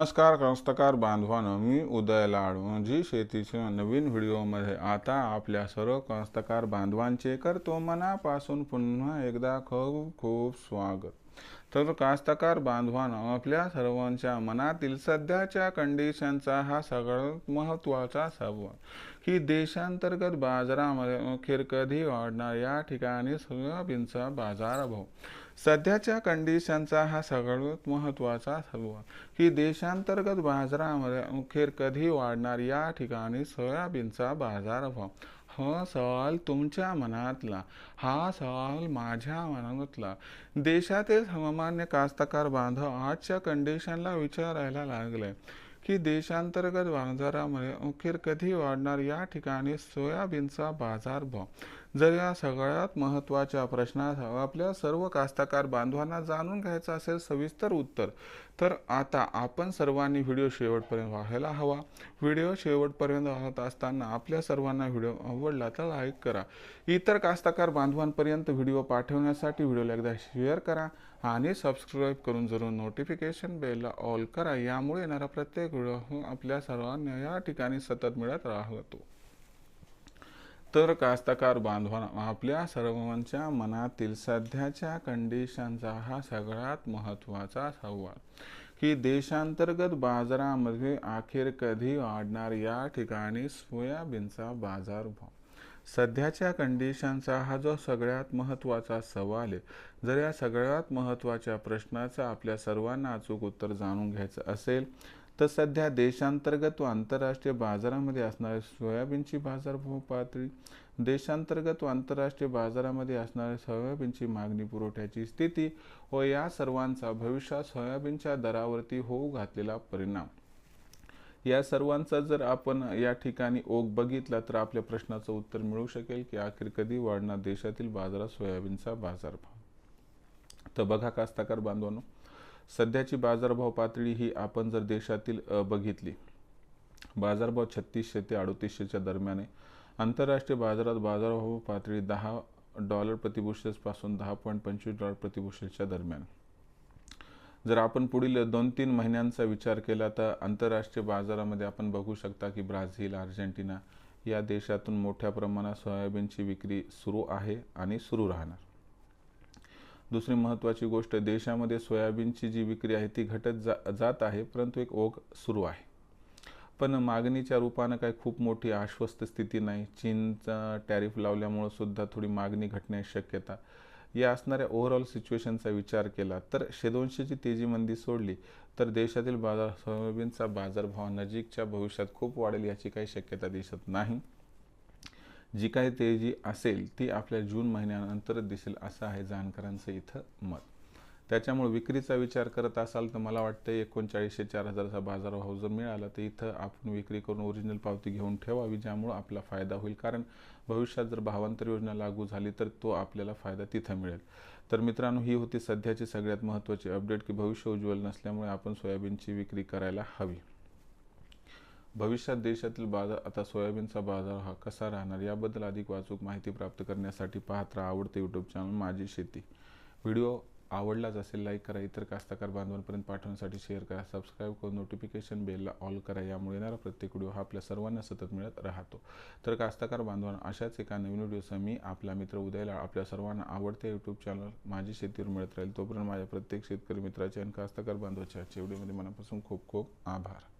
नमस्कार कास्तकार बांधवानं मी उदय लाडू. जी शेतीच्या नवीन व्हिडिओमध्ये आता आपल्या सर्व कास्तकार बांधवांचे करतो मनापासून पुन्हा एकदा खूप खूप स्वागत. तर कास्तकार बांधवानं आपल्या सर्वांच्या मनातील सध्याच्या कंडिशनचा हा सगळ्यात महत्त्वाचा सवाल की देशांतर्गत बाजारामध्ये अखेर कधी वाढणार या ठिकाणी सोयाबीनचा बाजारभाव सध्याच्या कंडिशनचा हा सगळ्यात महत्त्वाचा सवाल की देशांतर्गत बाजारामध्ये अखेर कधी वाढणार या ठिकाणी सोयाबीनचा बाजारभाव हा सवाल तुमच्या मनातला. हा सवाल माझ्या मनातला. देशातील सामान्य कास्तकार बांधव आजच्या कंडिशनला विचारायला लागले की देशांतर्गत बाजारामध्ये अखेर कधी वाढणार? या ठिकाणी सोयाबीनचा बाजारभाव जर या सगळ्यात महत्त्वाच्या प्रश्नाचं आपल्या सर्व कास्तकार बांधवांना जाणून घ्यायचं असेल सविस्तर उत्तर तर आता आपण सर्वांनी व्हिडिओ शेवटपर्यंत पाहायला हवा. व्हिडिओ शेवटपर्यंत पाहत असताना आपल्या सर्वांना व्हिडिओ आवडला तर लाईक करा. इतर कास्तकार बांधवांपर्यंत व्हिडिओ पाठवण्यासाठी व्हिडिओला एकदा शेअर करा आणि सबस्क्राईब करून जरूर नोटिफिकेशन बेलला ऑल करा. यामुळे येणारा प्रत्येक व्हिडिओ आपल्या सर्वांना या ठिकाणी सतत मिळत राहतो. तर कास्तकार बांधवांना आपल्या सर्वांच्या मनातील सध्याच्या कंडिशनचा हा सगळ्यात महत्त्वाचा संवाद. की देशांतर्गत बाजारामध्ये अखेर कधी वाढणार या ठिकाणी सोयाबीनचा बाजारभाव? सध्याच्या कंडिशनचा हा जो सगळ्यात महत्त्वाचा सवाल आहे जर या सगळ्यात महत्त्वाच्या प्रश्नाचं आपल्या सर्वांना अचूक उत्तर जाणून घ्यायचं असेल तर सध्या देशांतर्गत व आंतरराष्ट्रीय बाजारामध्ये असणारे सोयाबीनची बाजारभाव पातळी देशांतर्गत व आंतरराष्ट्रीय बाजारामध्ये असणाऱ्या सोयाबीनची मागणी पुरवठ्याची स्थिती व या सर्वांचा भविष्यात सोयाबीनच्या दरावरती होऊ घातलेला परिणाम. या सर्वांचा जर आपण या ठिकाणी ओघ बघितला तर आपल्या प्रश्नाचं उत्तर मिळू शकेल की अखेर कधी वाढणार देशातील बाजारात सोयाबीनचा बाजारभाव. तर बघा कास्ताकार बांधवांनो सध्याची बाजारभाव पातळी ही आपण जर देशातील बघितली बाजारभाव छत्तीसशे ते अडतीसशेच्या दरम्यान आहे. आंतरराष्ट्रीय बाजारात बाजारभाव पातळी दहा डॉलर प्रतिबुशेसपासून दहा पॉईंट पंचवीस डॉलर प्रतिबुशेसच्या दरम्यान. जर आपण पुढील दोन तीन महिन्यांचा विचार केला तर आंतरराष्ट्रीय बाजारामध्ये आपण बघू शकता की ब्राझील अर्जेंटिना या देशातून मोठ्या प्रमाणात सोयाबीनची विक्री सुरू आहे आणि सुरू राहणार. दुसरी महत्त्वाची गोष्ट देशामध्ये सोयाबीनची जी विक्री आहे ती घटत जा जात आहे परंतु एक ओघ सुरू आहे. पण मागणीच्या रूपानं काय खूप मोठी आश्वस्त स्थिती नाही. चीनचा टॅरिफ लावल्यामुळं सुद्धा थोडी मागणी घटण्याची शक्यता. या असणाऱ्या ओव्हरऑल सिच्युएशनचा विचार केला तर शेदोनशेची तेजी मंदी सोडली तर देशातील बाजार सोयाबीनचा बाजारभाव नजीकच्या भविष्यात खूप वाढेल याची काही शक्यता दिसत नाही. जी काही तेजी असेल ती आपल्या जून महिन्यानंतरच दिसेल असं आहे जाणकारांचं इथं मत. त्याच्यामुळे विक्रीचा विचार करत असाल तर मला वाटतं एकोणचाळीसशे चार हजाराचा बाजारभाव जर मिळाला तर इथं आपण विक्री करून ओरिजिनल पावती घेऊन ठेवावी ज्यामुळं आपला फायदा होईल. कारण भविष्यात जर भावांतर योजना लागू झाली तर तो आपल्याला फायदा तिथं मिळेल. तर मित्रांनो ही होती सध्याची सगळ्यात महत्त्वाची अपडेट की भविष्य उज्ज्वल नसल्यामुळे आपण सोयाबीनची विक्री करायला हवी. भविष्यात देशातील बाजार आता सोयाबीनचा बाजार हा कसा राहणार याबद्दल अधिक वाचूक माहिती प्राप्त करण्यासाठी पाहत राहा आवडते यूट्यूब चॅनल माझी शेती. व्हिडिओ आवडलाच असेल लाईक करा इतर कास्तकार बांधवांपर्यंत पाठवण्यासाठी शेअर करा सबस्क्राईब करून नोटिफिकेशन बेलला ऑल करा यामुळे येणारा प्रत्येक व्हिडिओ हा आपल्या सर्वांना सतत मिळत राहतो. तर कास्तकार बांधवांना अशाच एका नवीन व्हिडिओसह मी आपला मित्र उदयला आपल्या सर्वांना आवडते यूट्यूब चॅनल माझी शेतीवर मिळत राहील. तोपर्यंत माझ्या प्रत्येक शेतकरी मित्राचे आणि कास्तकार बांधवाच्या आजच्या व्हिडिओमध्ये मनापासून खूप खूप आभार.